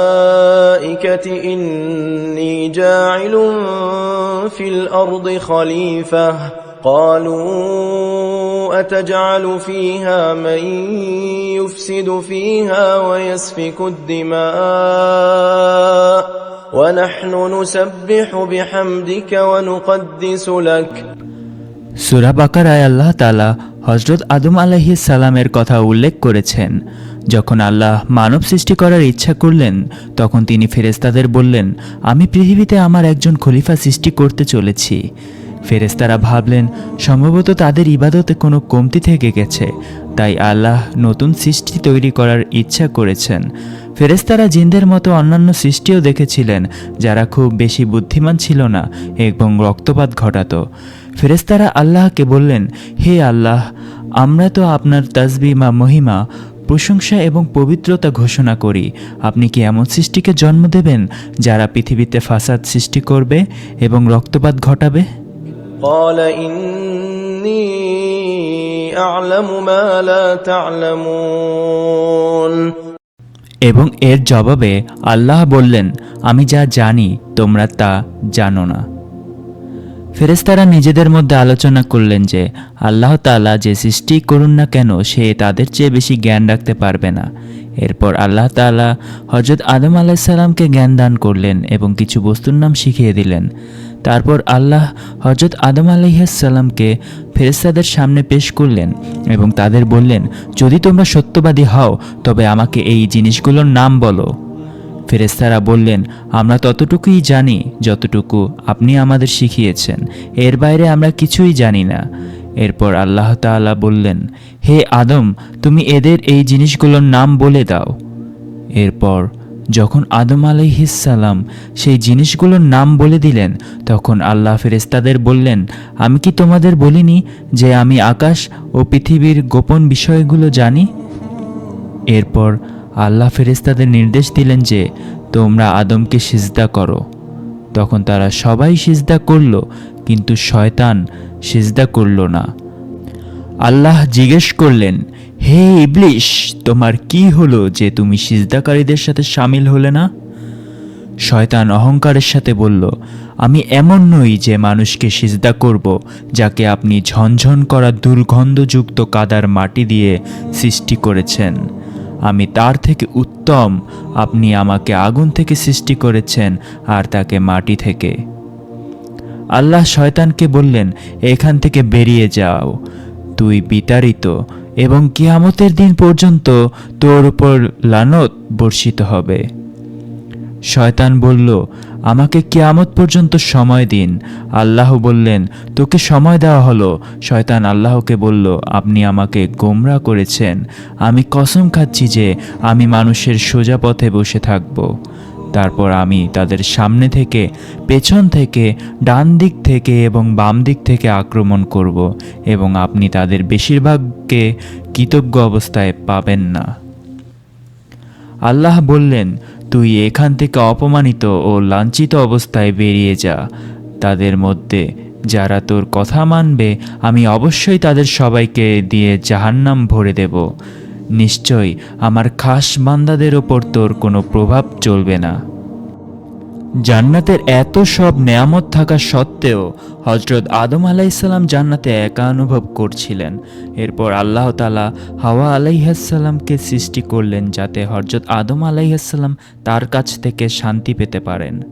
الملائكة إني جاعل في الأرض خليفة قالوا أتجعل فيها من يفسد فيها ويسفك الدماء ونحن نسبح بحمدك ونقدس لك সুরা বাকারায় আল্লাহ তালা হজরত আদম আলাহি সালামের কথা উল্লেখ করেছেন যখন আল্লাহ মানব সৃষ্টি করার ইচ্ছা করলেন, তখন তিনি ফেরেস্তাদের বললেন, আমি পৃথিবীতে আমার একজন খলিফা সৃষ্টি করতে চলেছি। ফেরেস্তারা ভাবলেন, সম্ভবত তাদের ইবাদতে কোনো কমতি থেকে গেছে। তাই আল্লাহ নতুন সৃষ্টি তৈরি করার ইচ্ছা করেছেন। ফেরেস্তারা জিনদের মতো অন্যান্য সৃষ্টিও দেখেছিলেন, যারা খুব বেশি বুদ্ধিমান ছিল না এবং রক্তপাত ঘটাত। ফেরেস্তারা আল্লাহকে বললেন, হে আল্লাহ, আমরা তো আপনার তাসবি বা মহিমা প্রশংসা এবং পবিত্রতা ঘোষণা করি। আপনি কি এমন সৃষ্টিকে জন্ম দেবেন যারা পৃথিবীতে ফাসাদ সৃষ্টি করবে এবং রক্তপাত ঘটাবে? এবং এর জবাবে আল্লাহ বললেন আমি যা জানি তোমরা তা জানো না। ফেরেস্তারা নিজেদের মধ্যে আলোচনা করলেন যে, আল্লাহ তাআলা যে সৃষ্টি করুন না কেন, সে তাদের চেয়ে বেশি জ্ঞান রাখতে পারবে না। এরপর আল্লাহ তাআলা হজরত আদম আলাইসাল্লামকে জ্ঞান দান করলেন এবং কিছু বস্তুর নাম শিখিয়ে দিলেন। তারপর আল্লাহ হজরত আদম আলাইসাল্লামকে ফেরেস্তাদের সামনে পেশ করলেন এবং তাদের বললেন, যদি তোমরা সত্যবাদী হও, তবে আমাকে এই জিনিসগুলোর নাম বলো। ফেরেস্তারা বললেন, আমরা ততটুকুই জানি যতটুকু আপনি আমাদের শিখিয়েছেন। এর বাইরে আমরা কিছুই জানি না। এরপর আল্লাহ তাআলা বললেন, হে আদম, তুমি এদের এই জিনিসগুলোর নাম বলে দাও। এরপর যখন আদম আলাইহিসাল্লাম সেই জিনিসগুলোর নাম বলে দিলেন, তখন আল্লাহ ফেরেস্তাদের বললেন, আমি কি তোমাদের বলিনি যে আমি আকাশ ও পৃথিবীর গোপন বিষয়গুলো জানি? এরপর আল্লাহ ফেরেস্তাদের নির্দেশ দিলেন যে, তোমরা আদমকে সিজদা করো। তখন তারা সবাই সিজদা করল, কিন্তু শয়তান সিজদা করল না। আল্লাহ জিজ্ঞেস করলেন, হে ইবলিশ, তোমার কি হলো যে তুমি সিজদাকারীদের সাথে সামিল হলে না? শয়তান অহংকারের সাথে বলল, আমি এমন নই যে মানুষকে সিজদা করব, যাকে আপনি ঝনঝন করা দুর্গন্ধযুক্ত কাদার মাটি দিয়ে সৃষ্টি করেছেন। আমি তার থেকে উত্তম। আপনি আমাকে আগুন থেকে সৃষ্টি করেছেন আর তাকে মাটি থেকে। আল্লাহ শয়তানকে বললেন, এখান থেকে বেরিয়ে যাও। তুই বিতাড়িত এবং কিয়ামতের দিন পর্যন্ত তোর উপর লানত বর্ষিত হবে। শয়তান বলল আমাকে কেয়ামত পর্যন্ত সময় দিন। আল্লাহ বললেন, তোকে সময় দেওয়া হলো। শয়তান আল্লাহকে বলল, আপনি আমাকে গোমরা করেছেন। আমি কসম খাচ্ছি যে আমি মানুষের সোজা পথে বসে থাকব। তারপর আমি তাদের সামনে থেকে, পেছন থেকে, ডান দিক থেকে এবং বাম দিক থেকে আক্রমণ করব এবং আপনি তাদের বেশিরভাগকে কৃতজ্ঞ অবস্থায় পাবেন না। আল্লাহ বললেন তুই এখান থেকে অপমানিত ও লাঞ্ছিত অবস্থায় বেরিয়ে যা। তাদের মধ্যে যারা তোর কথা মানবে, আমি অবশ্যই তাদের সবাইকে দিয়ে জাহান্নাম ভরে দেব। নিশ্চয় আমার খাস মান্দাদের ওপর তোর কোনো প্রভাব চলবে না। জান্নাতের এত সব নেয়ামত থাকা সত্ত্বেও হজরত আদম আলাইসাল্লাম জান্নাতে একা অনুভব করছিলেন। এরপর আল্লাহ তালা হাওয়া আলাইহাসাল্লামকে সৃষ্টি করলেন যাতে হজরত আদম আলাইহাসাল্লাম তার কাছ থেকে শান্তি পেতে পারেন।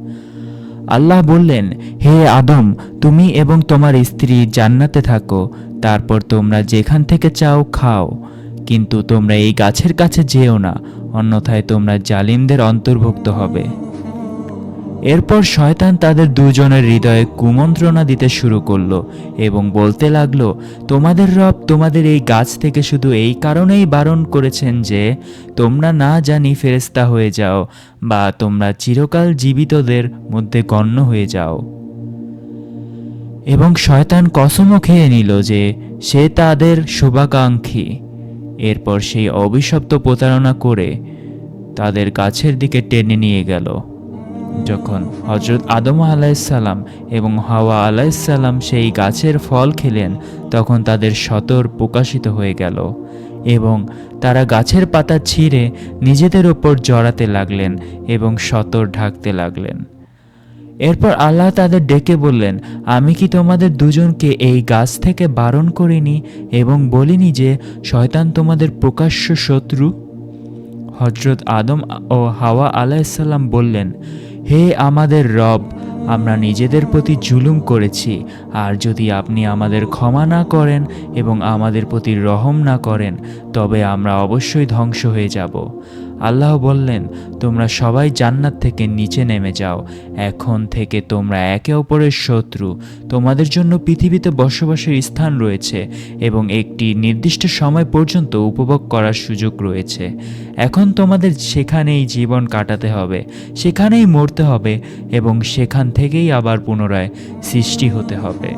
আল্লাহ বললেন, হে আদম, তুমি এবং তোমার স্ত্রী জান্নাতে থাকো, তারপর তোমরা যেখান থেকে চাও খাও। কিন্তু তোমরা এই গাছের কাছে যেও না, অন্যথায় তোমরা জালিমদের অন্তর্ভুক্ত হবে। এরপর শয়তান তাদের দুজনের হৃদয়ে কুমন্ত্রণা দিতে শুরু করল এবং বলতে লাগল, তোমাদের রব তোমাদের এই গাছ থেকে শুধু এই কারণেই বারণ করেছেন যে, তোমরা না জানি ফেরেস্তা হয়ে যাও বা তোমরা চিরকাল জীবিতদের মধ্যে গণ্য হয়ে যাও। এবং শয়তান কসমও খেয়ে নিল যে, সে তাদের শুভাকাঙ্ক্ষী। এরপর সেই অভিশপ্ত প্রতারণা করে তাদের গাছের দিকে টেনে নিয়ে গেল। যখন হজরত আদম আলাইসাল্লাম এবং হাওয়া আলাইসাল্লাম সেই গাছের ফল খেলেন, তখন তাদের সতর প্রকাশিত হয়ে গেল এবং তারা গাছের পাতা ছিঁড়ে নিজেদের ওপর জড়াতে লাগলেন এবং সতর ঢাকতে লাগলেন। এরপর আল্লাহ তাদের ডেকে বললেন, আমি কি তোমাদের দুজনকে এই গাছ থেকে বারণ করিনি এবং বলিনি যে শয়তান তোমাদের প্রকাশ্য শত্রু? হজরত আদম ও হাওয়া আলাইসাল্লাম বললেন হে আমাদের রব, আমরা নিজেদের প্রতি জুলুম করেছি, আর যদি আপনি আমাদের ক্ষমা না করেন এবং আমাদের প্রতি রহম না করেন, তবে আমরা অবশ্যই ধ্বংস হয়ে যাব। আল্লাহ বললেন, তোমরা সবাই জান্নাত থেকে নিচে নেমে যাও। এখন থেকে তোমরা একে অপরের শত্রু। তোমাদের জন্য পৃথিবীতে বসবাসের স্থান রয়েছে এবং একটি নির্দিষ্ট সময় পর্যন্ত উপভোগ করার সুযোগ রয়েছে। এখন তোমাদের সেখানেই জীবন কাটাতে হবে, সেখানেই মরতে হবে এবং সেখান থেকেই আবার পুনরায় সৃষ্টি হতে হবে।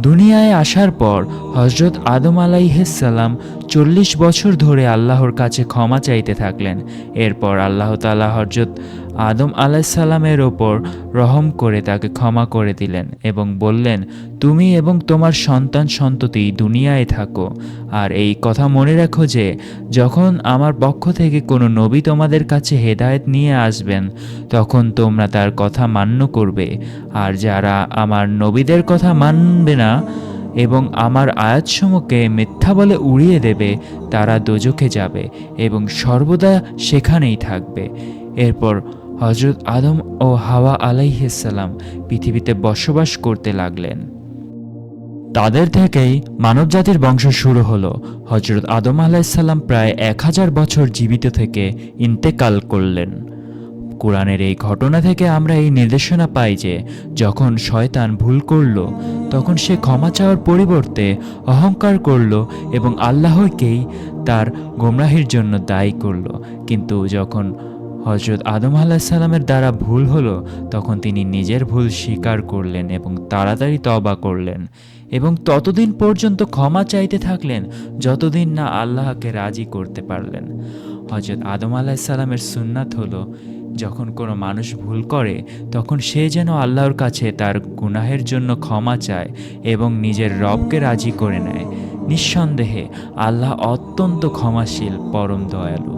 দুনিয়ায় আসার পর হজরত আদম সালাম চল্লিশ বছর ধরে আল্লাহর কাছে ক্ষমা চাইতে থাকলেন। এরপর আল্লাহ তালা হজরত আদম আলাইসাল্লামের ওপর রহম করে তাকে ক্ষমা করে দিলেন এবং বললেন, তুমি এবং তোমার সন্তান সন্ততি দুনিয়ায় থাকো। আর এই কথা মনে রাখো যে, যখন আমার পক্ষ থেকে কোনো নবী তোমাদের কাছে হেদায়েত নিয়ে আসবেন, তখন তোমরা তার কথা মান্য করবে। আর যারা আমার নবীদের কথা মানবে না এবং আমার আয়াতসমূহকে মিথ্যা বলে উড়িয়ে দেবে, তারা দোজখে যাবে এবং সর্বদা সেখানেই থাকবে। এরপর হজরত আদম ও হাওয়া আলাইহিসাল্লাম পৃথিবীতে বসবাস করতে লাগলেন। তাদের থেকেই মানবজাতির বংশ শুরু হলো। হজরত আদম আলাইসাল্লাম প্রায় এক হাজার বছর জীবিত থেকে ইন্তেকাল করলেন। কোরআনের এই ঘটনা থেকে আমরা এই নির্দেশনা পাই যে, যখন শয়তান ভুল করল, তখন সে ক্ষমা চাওয়ার পরিবর্তে অহংকার করল এবং আল্লাহকেই তার গোমরাহির জন্য দায়ী করল। কিন্তু যখন হজরত আদম আলাহিসাল্লামের দ্বারা ভুল হলো, তখন তিনি নিজের ভুল স্বীকার করলেন এবং তাড়াতাড়ি তবা করলেন এবং ততদিন পর্যন্ত ক্ষমা চাইতে থাকলেন, যতদিন না আল্লাহকে রাজি করতে পারলেন। হজরত আদম আলাহিসাল্লামের সুন্নাত হলো, যখন কোনো মানুষ ভুল করে, তখন সে যেন আল্লাহর কাছে তার গুনাহের জন্য ক্ষমা চায় এবং নিজের রবকে রাজি করে নেয়। নিঃসন্দেহে আল্লাহ অত্যন্ত ক্ষমাশীল, পরম দয়ালু।